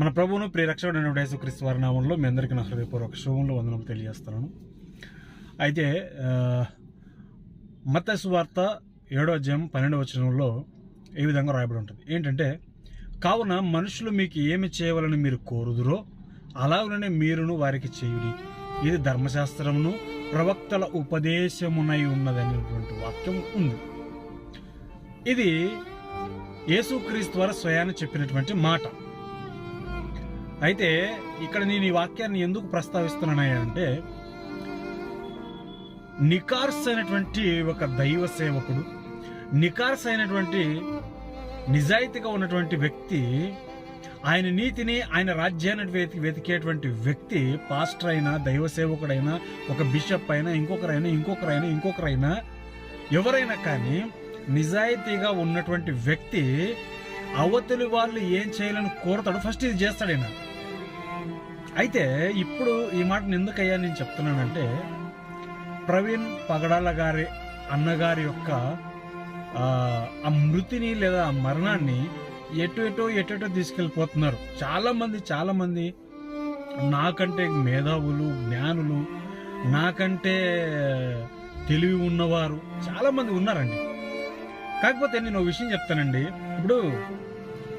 మన ప్రభువును ప్రియరక్షకుడైన యేసుక్రీస్తు వారి నామంలో మీ అందరికీ నా హృదయపూర్వక శుభంలో వందనం తెలియజేస్తున్నాను. అయితే మత సువార్త ఏడో అధ్యాయం పన్నెండవ వచనంలో ఈ విధంగా రాయబడి ఉంటుంది? ఏంటంటే కావున మనుషులు మీకు ఏమి చేయవాలని మీరు కోరుదురో అలాగనే మీరును వారికి చేయుడి. ఇది ధర్మశాస్త్రమును ప్రవక్తల ఉపదేశమునై ఉన్నదనేటువంటి వాక్యం ఉంది. ఇది యేసుక్రీస్తు వారు స్వయాన్ని చెప్పినటువంటి మాట. అయితే ఇక్కడ నేను ఈ వాక్యాన్ని ఎందుకు ప్రస్తావిస్తున్నానంటే నికార్స్ అయినటువంటి ఒక దైవ సేవకుడు నికార్స్ అయినటువంటి నిజాయితీగా ఉన్నటువంటి వ్యక్తి ఆయన నీతిని ఆయన రాజ్యాన్ని వెతి వెతికేటువంటి వ్యక్తి పాస్టర్ అయినా దైవ సేవకుడైనా ఒక బిషప్ అయినా ఇంకొకరైనా ఇంకొకరైనా ఇంకొకరైనా ఎవరైనా కానీ నిజాయితీగా ఉన్నటువంటి వ్యక్తి అవతలి వాళ్ళు ఏం చేయాలని కోరతాడు ఫస్ట్ ఇది చేస్తాడైనా? అయితే ఇప్పుడు ఈ మాటను ఎందుకయ్యా నేను చెప్తున్నానంటే ప్రవీణ్ పగడాల గారి అన్నగారి యొక్క ఆ, మృతిని లేదా ఆ మరణాన్ని ఎటు ఎటో ఎటెటో తీసుకెళ్ళిపోతున్నారు. చాలా మంది చాలా మంది నాకంటే మేధావులు జ్ఞానులు నాకంటే తెలివి ఉన్నవారు చాలా మంది ఉన్నారండి. కాకపోతే నేను ఒక విషయం చెప్తానండి. ఇప్పుడు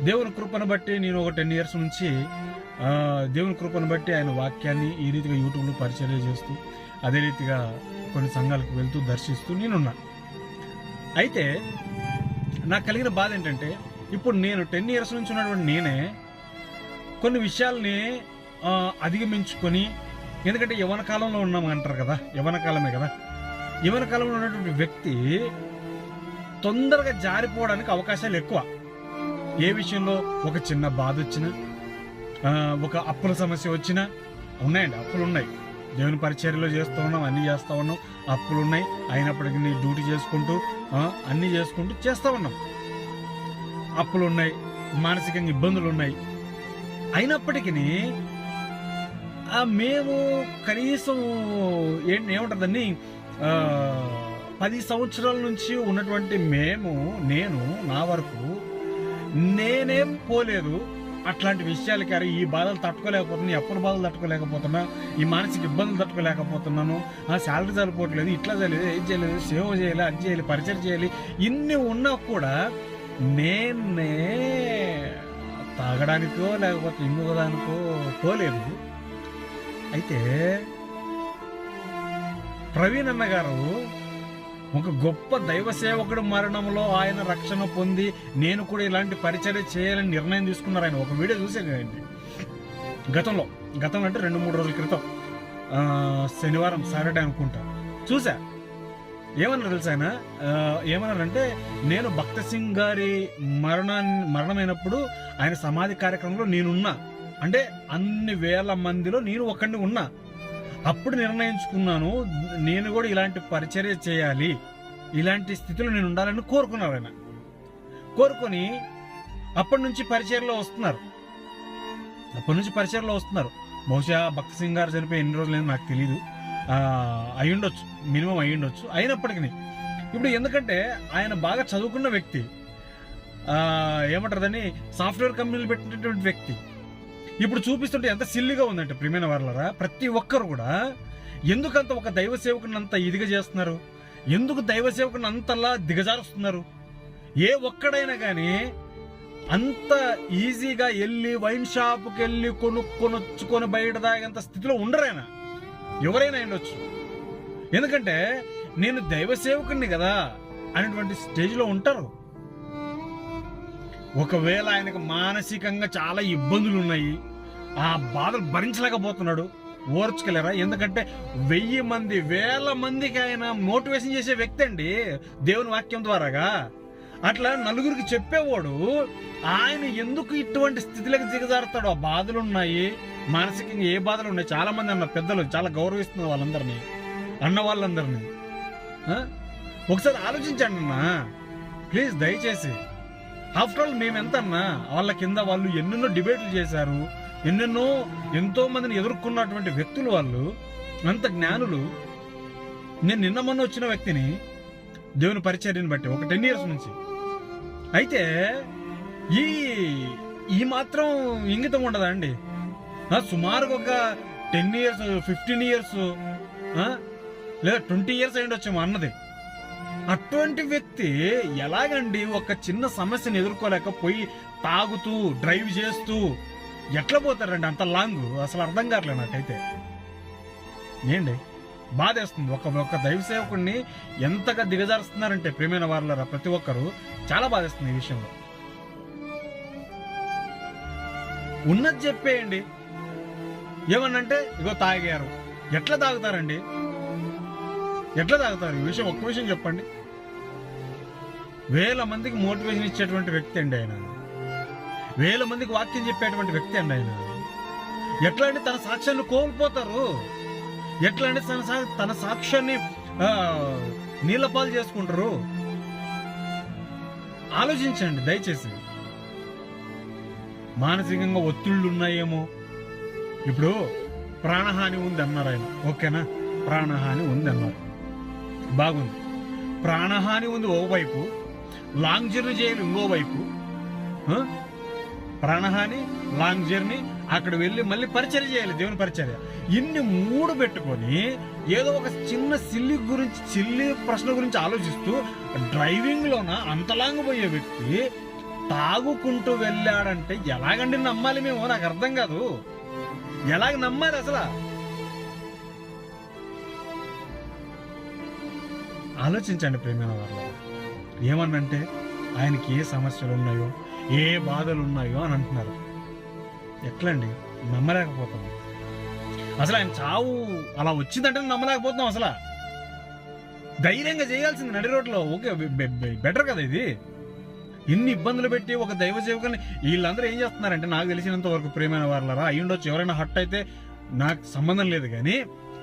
దేవుని కృపను బట్టి నేను ఒక టెన్ ఇయర్స్ నుంచి దేవుని కృపను బట్టి ఆయన వాక్యాన్ని ఈ రీతిగా యూట్యూబ్లో పరిచయం చేస్తూ అదే రీతిగా కొన్ని సంఘాలకు వెళ్తూ దర్శిస్తూ నేనున్నా. అయితే నాకు కలిగిన బాధ ఏంటంటే ఇప్పుడు నేను టెన్ ఇయర్స్ నుంచి ఉన్నటువంటి నేనే కొన్ని విషయాల్ని అధిగమించుకొని ఎందుకంటే యవన కాలంలో ఉన్నాం అంటారు కదా యవన కాలమే కదా. యవన కాలంలో ఉన్నటువంటి వ్యక్తి తొందరగా జారిపోవడానికి అవకాశాలు ఎక్కువ. ఏ విషయంలో ఒక చిన్న బాధ వచ్చినా ఒక అప్పుల సమస్య వచ్చినా ఉన్నాయండి అప్పులు ఉన్నాయి దేవుని పరిచర్యలో చేస్తూ ఉన్నాం అన్నీ చేస్తూ ఉన్నాం. అప్పులు ఉన్నాయి అయినప్పటికీ నీ డ్యూటీ చేసుకుంటూ అన్నీ చేసుకుంటూ చేస్తూ ఉన్నాం. అప్పులు ఉన్నాయి మానసికంగా ఇబ్బందులు ఉన్నాయి అయినప్పటికీ మేము కనీసం ఏంటి ఏముంటుందని పది సంవత్సరాల నుంచి ఉన్నటువంటి మేము నేను నా వరకు నేనేం పోలేదు. అట్లాంటి విషయాలకి అరే ఈ బాధలు తట్టుకోలేకపోతున్నా ఎప్పుడు బాధలు తట్టుకోలేకపోతున్నా ఈ మానసిక ఇబ్బందులు తట్టుకోలేకపోతున్నాను ఆ శాలరీ సరిపోవట్లేదు ఇట్లా చేయలేదు ఏం చేయలేదు సేవ చేయాలి అది చేయాలి పరిచయం చేయాలి ఇన్ని ఉన్నా కూడా నేనే తాగడానికో లేకపోతే ఇంకోదానికో పోలేదు. అయితే ప్రవీణ్ అన్నగారు ఒక గొప్ప దైవ సేవకుడు మరణంలో ఆయన రక్షణ పొంది నేను కూడా ఇలాంటి పరిచర్య చేయాలని నిర్ణయం తీసుకున్నారు ఆయన. ఒక వీడియో చూసాను కదండి గతంలో గతంలో అంటే రెండు మూడు రోజుల క్రితం శనివారం సాటర్డే అనుకుంటా. చూసా ఏమన్నారు తెలుసా ఆయన? ఏమన్నారంటే నేను భక్త సింగ్ గారి మరణాన్ని మరణమైనప్పుడు ఆయన సమాధి కార్యక్రమంలో నేనున్నా. అంటే అన్ని వేల మందిలో నేను ఒక్కడిని ఉన్నా. అప్పుడు నిర్ణయించుకున్నాను నేను కూడా ఇలాంటి పరిచర్య చేయాలి ఇలాంటి స్థితిలో నేను ఉండాలని కోరుకున్నారు ఆయన. కోరుకొని అప్పటి నుంచి పరిచర్లో వస్తున్నారు. అప్పటి నుంచి పరిచర్లో వస్తున్నారు. బహుశా భక్త సింగ్ గారు చనిపోయి ఎన్ని రోజులు నాకు తెలియదు అయ్యుండొచ్చు మినిమం అయ్యుండొచ్చు అయినప్పటికీ ఇప్పుడు ఎందుకంటే ఆయన బాగా చదువుకున్న వ్యక్తి ఏమంటారు దాన్ని సాఫ్ట్వేర్ కంపెనీలు పెట్టినటువంటి వ్యక్తి. ఇప్పుడు చూపిస్తుంటే ఎంత సిల్లిగా ఉందంటే ప్రియమైన వాళ్ళరా ప్రతి ఒక్కరు కూడా ఎందుకంత ఒక దైవ సేవకుని అంత ఇదిగా చేస్తున్నారు? ఎందుకు దైవ సేవకుని అంతలా దిగజారుస్తున్నారు? ఏ ఒక్కడైనా కానీ అంత ఈజీగా వెళ్ళి వైన్ షాప్కి వెళ్ళి కొనుక్కొని వచ్చుకొని బయట దాగేంత స్థితిలో ఉండరైనా? ఎవరైనా ఉండొచ్చు. ఎందుకంటే నేను దైవ సేవకుని కదా అనేటువంటి స్టేజ్లో ఉంటారు. ఒకవేళ ఆయనకు మానసికంగా చాలా ఇబ్బందులు ఉన్నాయి ఆ బాధలు భరించలేకపోతున్నాడు ఓర్చుకోలేరా? ఎందుకంటే వెయ్యి మంది వేల మందికి ఆయన మోటివేషన్ చేసే వ్యక్తి అండి దేవుని వాక్యం ద్వారాగా. అట్లా నలుగురికి చెప్పేవాడు ఆయన ఎందుకు ఇటువంటి స్థితిలోకి దిగజారుతాడు ఆ బాధలు ఉన్నాయి మానసికంగా ఏ బాధలు ఉన్నాయి? చాలా మంది అన్న పెద్దలు చాలా గౌరవిస్తున్నారు వాళ్ళందరినీ అన్న వాళ్ళందరినీ. ఒకసారి ఆలోచించండి అన్న. ప్లీజ్ దయచేసి. ఆఫ్టర్ ఆల్ మేమెంతన్నా? వాళ్ళ కింద వాళ్ళు ఎన్నెన్నో డిబేట్లు చేశారు ఎన్నెన్నో ఎంతో మందిని ఎదుర్కొన్నటువంటి వ్యక్తులు వాళ్ళు అంత జ్ఞానులు. నేను నిన్న మొన్న వచ్చిన వ్యక్తిని దేవుని పరిచర్యని బట్టి ఒక టెన్ ఇయర్స్ నుంచి. అయితే ఈ ఈ మాత్రం ఇంగితం ఉండదా అండి? సుమారుగా ఒక టెన్ ఇయర్స్ ఫిఫ్టీన్ ఇయర్స్ లేదా ట్వంటీ ఇయర్స్ అయి మా అన్నది. అటువంటి వ్యక్తి ఎలాగండి ఒక చిన్న సమస్యను ఎదుర్కోలేక పోయి తాగుతూ డ్రైవ్ చేస్తూ ఎట్లా పోతారండి? అంత లాంగ్? అసలు అర్థం కావట్లేదు నాకైతే. ఏండి? బాధేస్తుంది. ఒక ఒక దైవ సేవకుడిని ఎంతగా దిగజారుస్తున్నారంటే ప్రేమైన వాళ్ళ ప్రతి ఒక్కరు చాలా బాధేస్తుంది ఈ విషయంలో. ఉన్నది చెప్పేయండి. ఏమన్నంటే ఇగో తాగారు ఎట్లా తాగుతారండి? ఎట్లా తాగుతారు? ఈ విషయం ఒక్క విషయం చెప్పండి. వేల మందికి మోటివేషన్ ఇచ్చేటువంటి వ్యక్తి అండి ఆయన. వేల మందికి వాక్యం చెప్పేటువంటి వ్యక్తి అండి ఆయన. ఎట్లా అంటే తన సాక్ష్యాన్ని కోల్పోతారు? ఎట్లా అంటే తన సా- తన సాక్ష్యాన్ని నీళ్ళపాలు చేసుకుంటారు? ఆలోచించండి దయచేసి. మానసికంగా ఒత్తిళ్ళు ఉన్నాయేమో ఇప్పుడు ప్రాణహాని ఉంది అన్నారు ఆయన. ఓకేనా? ప్రాణహాని ఉంది అన్నారు బాగుంది. ప్రాణహాని ఉంది ఓవైపు. లాంగ్ జర్నీ చేయాలి ఇంకోవైపు. ఆ? ప్రాణహాని లాంగ్ జర్నీ అక్కడ వెళ్ళి మళ్ళీ పరిచర్య చేయాలి దేవుని పరిచర్య. ఇన్ని మూడు పెట్టుకొని ఏదో ఒక చిన్న సిల్లి గురించి సిల్లి ప్రశ్న గురించి ఆలోచిస్తూ డ్రైవింగ్ లోన అంత లాంగ్ పోయే వ్యక్తి తాగుకుంటూ వెళ్ళాడంటే ఎలాగండి నమ్మాలి మేము? నాకు అర్థం కాదు. ఎలాగ నమ్మాలి అసలు? ఆలోచించండి ప్రేమైన వాళ్ళు ఏమన్నంటే ఆయనకి ఏ సమస్యలు ఉన్నాయో ఏ బాధలు ఉన్నాయో అని అంటున్నారు. ఎట్లండి? నమ్మలేకపోతాం. అసలు ఆయన చావు అలా వచ్చిందంటే నమ్మలేకపోతున్నాం అసలు? ధైర్యంగా చేయాల్సింది నడి రోడ్లో. ఓకే బెటర్ కదా ఇది? ఇన్ని ఇబ్బందులు పెట్టి ఒక దైవ సేవకుని వీళ్ళందరూ ఏం చేస్తున్నారంటే నాకు తెలిసినంత వరకు ప్రేమైన వాళ్ళరా అయి ఉండొచ్చు. ఎవరైనా హట్ అయితే నాకు సంబంధం లేదు కానీ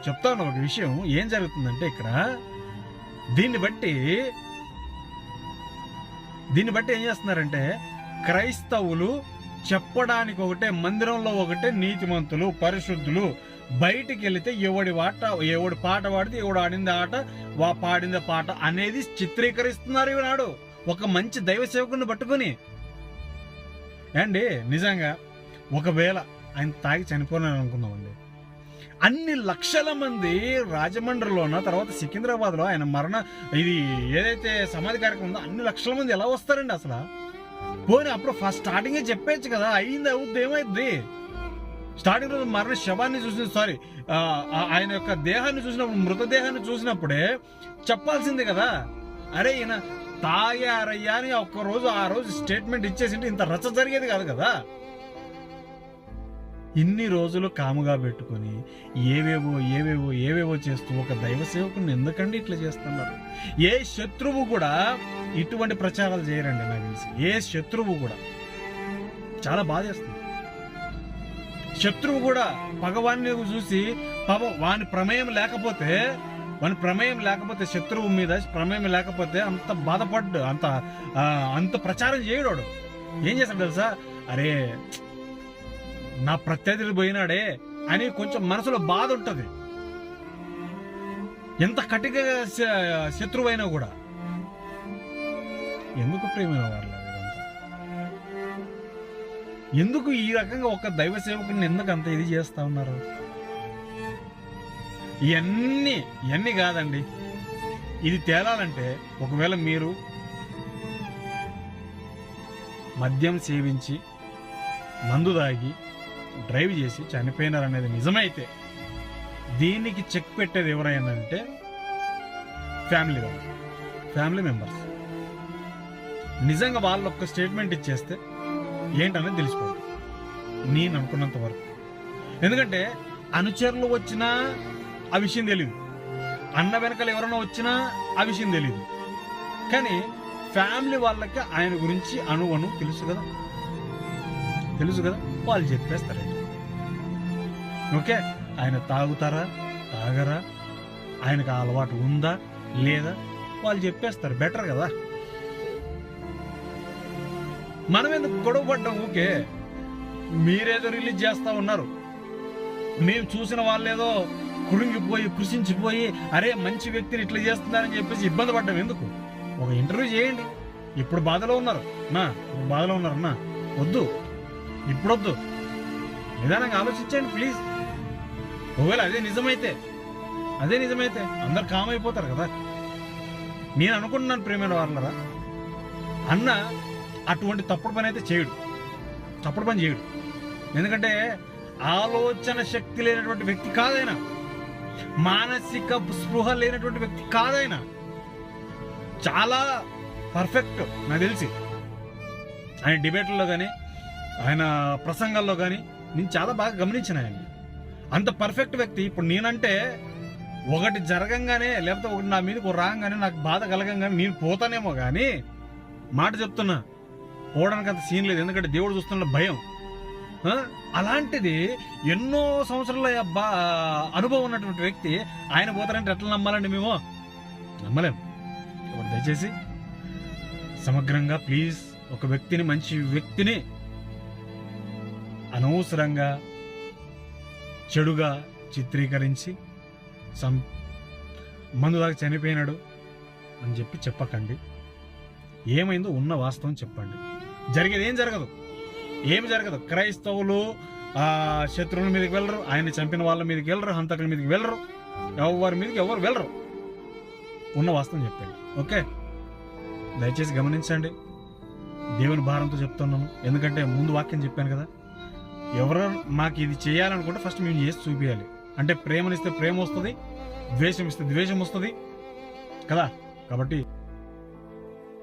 చెప్తాను ఒక విషయం ఏం జరుగుతుందంటే ఇక్కడ దీన్ని బట్టి దీన్ని బట్టి ఏం చేస్తున్నారంటే క్రైస్తవులు చెప్పడానికి ఒకటే మందిరంలో ఒకటే నీతిమంతులు పరిశుద్ధులు. బయటికి వెళితే ఎవడి వాట ఎవడి పాట పాడితే ఎవడు ఆడింది ఆట వా పాడింది పాట అనేది చిత్రీకరిస్తున్నారు ఈనాడు. ఒక మంచి దైవ సేవకుని పట్టుకొని. ఏండి నిజంగా ఒకవేళ ఆయన తాగి చనిపోయినాను అనుకున్నామండి అన్ని లక్షల మంది రాజమండ్రిలోన తర్వాత సికింద్రాబాద్లో ఆయన మరణ ఇది ఏదైతే సమాధి కార్యక్రమం ఉందో అన్ని లక్షల మంది ఎలా వస్తారండి అసలు? పోనీ అప్పుడు ఫస్ట్ స్టార్టింగే చెప్పేయచ్చు కదా అయింది అవుద్ది ఏమైంది స్టార్టింగ్ రోజు మరణ శవాన్ని చూసిన సారీ ఆయన యొక్క దేహాన్ని చూసినప్పుడు మృతదేహాన్ని చూసినప్పుడే చెప్పాల్సిందే కదా. అరే ఈయన తాగారయ్యా అని ఒక్కరోజు ఆ రోజు స్టేట్మెంట్ ఇచ్చేసింటే ఇంత రచ్చ జరిగేది కాదు కదా. ఇన్ని రోజులు కాముగా పెట్టుకొని ఏవేవో ఏవేవో ఏవేవో చేస్తూ ఒక దైవ సేవకుని ఎందుకండి ఇట్లా చేస్తున్నారు? ఏ శత్రువు కూడా ఇటువంటి ప్రచారాలు చేయరండి నాకు తెలిసి. ఏ శత్రువు కూడా. చాలా బాధేస్తుంది శత్రువు కూడా భగవాన్ని చూసి పాపం వాని ప్రమేయం లేకపోతే వాని ప్రమేయం లేకపోతే శత్రువు మీద ప్రమేయం లేకపోతే అంత బాధపడ్డు అంత ఆ, అంత ప్రచారం చేయడాడు ఏం చేస్తాడు తెలుసా? అరే నా ప్రత్యర్థి పోయినాడే అని కొంచెం మనసులో బాధ ఉంటుంది. ఎంత కటిక శత్రువైనా కూడా. ఎందుకు ప్రేమైన వాళ్ళ ఎందుకు ఈ రకంగా ఒక దైవ సేవకుని ఎందుకు అంత ఇది చేస్తా ఉన్నారు? ఇవన్నీ ఇవన్నీ కాదండి. ఇది తేలాలంటే ఒకవేళ మీరు మద్యం సేవించి మందు తాగి డ్రైవ్ చేసి చనిపోయినారనేది నిజమైతే దీనికి చెక్ పెట్టేది ఎవరైనా అంటే ఫ్యామిలీ వాళ్ళు. Family members. నిజంగా వాళ్ళు ఒక్క స్టేట్మెంట్ ఇచ్చేస్తే ఏంటనేది తెలిసిపోతుంది నేను అనుకున్నంత వరకు. ఎందుకంటే అనుచరులు వచ్చినా ఆ విషయం తెలియదు అన్న వెనకలు ఎవరైనా వచ్చినా ఆ విషయం తెలియదు కానీ ఫ్యామిలీ వాళ్ళకి ఆయన గురించి అణు తెలుసు కదా. తెలుసు కదా? వాళ్ళు చెప్పేస్తారు. ఓకే ఆయన తాగుతారా? తాగరా? ఆయనకు ఆ అలవాటు ఉందా? లేదా? వాళ్ళు చెప్పేస్తారు బెటర్ కదా? మనం ఎందుకు గొడవ పడ్డాం? ఓకే మీరేదో రిలీజ్ చేస్తా ఉన్నారు. మేము చూసిన వాళ్ళేదో కురుంగిపోయి కృషించిపోయి అరే మంచి వ్యక్తిని ఇట్లా చేస్తున్నారని చెప్పేసి ఇబ్బంది పడ్డాం. ఎందుకు? ఒక ఇంటర్వ్యూ చేయండి. ఇప్పుడు బాధలో ఉన్నారు. నా బాధలో ఉన్నారు. నా వద్దు. ఇప్పుడొద్దు. నిదానంగా ఆలోచించండి ప్లీజ్. ఒకవేళ అదే నిజమైతే అదే నిజమైతే అందరు కామ్ అయిపోతారు కదా. నేను అనుకుంటున్నాను ప్రేమైన వాళ్ళరా అన్న అటువంటి తప్పుడు పని అయితే చేయడు. తప్పుడు పని చేయడు. ఎందుకంటే ఆలోచన శక్తి లేనటువంటి వ్యక్తి కాదైనా మానసిక స్పృహ లేనటువంటి వ్యక్తి కాదైనా చాలా పర్ఫెక్ట్ నాకు తెలిసి. ఆయన డిబేట్లలో కానీ ఆయన ప్రసంగాల్లో కానీ నేను చాలా బాగా గమనించిన ఆయన. అంత పర్ఫెక్ట్ వ్యక్తి. ఇప్పుడు నేనంటే ఒకటి జరగంగానే లేకపోతే ఒకటి నా మీదకి ఒక రాగానే నాకు బాధ కలగంగానే నేను పోతానేమో కానీ మాట చెప్తున్నా. పోవడానికి అంత సీన్ లేదు. ఎందుకంటే దేవుడు చూస్తున్న భయం. అలాంటిది ఎన్నో సంవత్సరాల బా అనుభవం ఉన్నటువంటి వ్యక్తి ఆయన పోతారంటే ఎట్లా నమ్మాలండి మేము? నమ్మలేం. దయచేసి సమగ్రంగా ప్లీజ్ ఒక వ్యక్తిని మంచి వ్యక్తిని అనవసరంగా చెడుగా చిత్రీకరించి సం మందు దాకా చనిపోయినాడు అని చెప్పి చెప్పకండి. ఏమైందో ఉన్న వాస్తవం చెప్పండి. జరిగేది ఏం జరగదు. ఏమి జరగదు. క్రైస్తవులు ఆ శత్రువుల మీదకి వెళ్ళరు ఆయన చంపిన వాళ్ళ మీదకి వెళ్ళరు హంతకుల మీదకి వెళ్ళరు ఎవరి మీదకి ఎవరు వెళ్ళరు. ఉన్న వాస్తవం చెప్పండి. ఓకే? దయచేసి గమనించండి. దేవుని భారంతో చెప్తున్నాను. ఎందుకంటే ముందు వాక్యం చెప్పాను కదా. ఎవరు? మాకు ఇది చేయాలనుకుంటే ఫస్ట్ మేము చేసి చూపించాలి అంటే ప్రేమనిస్తే ప్రేమ వస్తుంది ద్వేషం ఇస్తే ద్వేషం వస్తుంది కదా? కాబట్టి